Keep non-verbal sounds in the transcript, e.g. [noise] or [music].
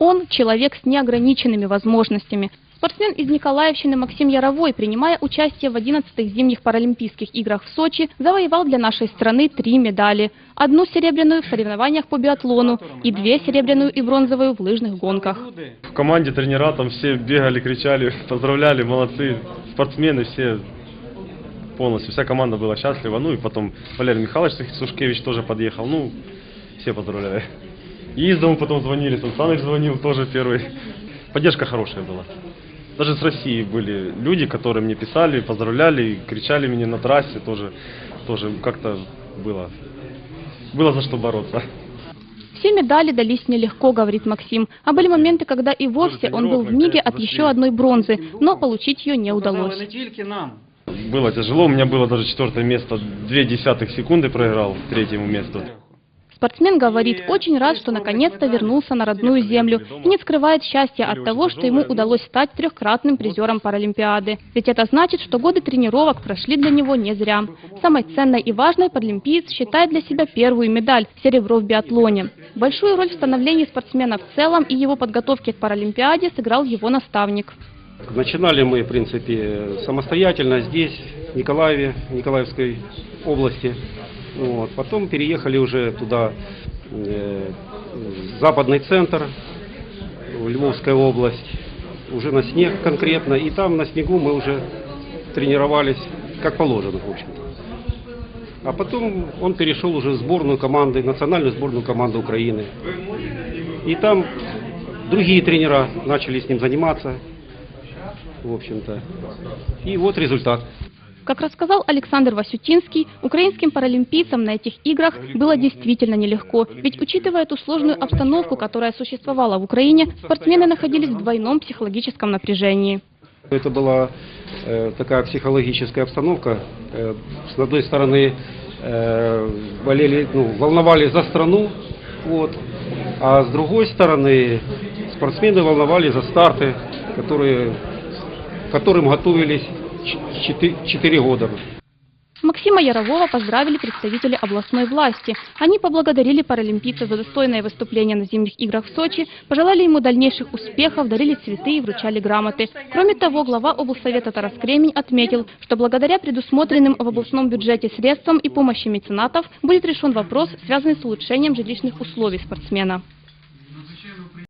Он – человек с неограниченными возможностями. Спортсмен из Николаевщины Максим Яровой, принимая участие в 11-х зимних Паралимпийских играх в Сочи, завоевал для нашей страны три медали. Одну серебряную в соревнованиях по биатлону и две серебряную и бронзовую в лыжных гонках. В команде тренера там все бегали, кричали, [laughs] поздравляли, молодцы. Спортсмены все полностью, вся команда была счастлива. Ну и потом Валерий Михайлович Сушкевич тоже подъехал. Ну, все поздравляли. И из дома потом звонили, Сан Саныч звонил тоже первый. Поддержка хорошая была. Даже с России были люди, которые мне писали, поздравляли, кричали мне на трассе тоже. Тоже как-то было, было за что бороться. Все медали дались нелегко, говорит Максим. А были моменты, когда и вовсе он был в миге от еще одной бронзы, но получить ее не удалось. Тільки нам. Было тяжело, у меня было даже четвертое место, две десятых секунды проиграл третьему месту. Спортсмен говорит, очень рад, что наконец-то вернулся на родную землю и не скрывает счастья от того, что ему удалось стать трехкратным призером Паралимпиады. Ведь это значит, что годы тренировок прошли для него не зря. Самой ценной и важной паралимпиец считает для себя первую медаль – серебро в биатлоне. Большую роль в становлении спортсмена в целом и его подготовке к Паралимпиаде сыграл его наставник. Начинали мы, в принципе, самостоятельно здесь, в Николаеве, Николаевской области. Вот. Потом переехали уже туда, э, в западный центр, в Львовская область, уже на снег конкретно. И там на снегу мы уже тренировались как положено, в общем-то. А потом он перешел уже в сборную команды, национальную сборную команду Украины. И там другие тренера начали с ним заниматься, в общем-то. И вот результат. Как рассказал Александр Васютинский, украинским паралимпийцам на этих играх было действительно нелегко. Ведь учитывая ту сложную обстановку, которая существовала в Украине, спортсмены находились в двойном психологическом напряжении. Это была э, такая психологическая обстановка. Э, с одной стороны, э, болели, ну, волновались за страну, вот, а с другой стороны, спортсмены волновались за старты, которые, к которым готовились 4 года. Максима Ярового поздравили представители областной власти. Они поблагодарили паралимпийца за достойное выступление на зимних играх в Сочи, пожелали ему дальнейших успехов, дарили цветы и вручали грамоты. Кроме того, глава облсовета Тарас Кремень отметил, что благодаря предусмотренным в областном бюджете средствам и помощи меценатов будет решен вопрос, связанный с улучшением жилищных условий спортсмена.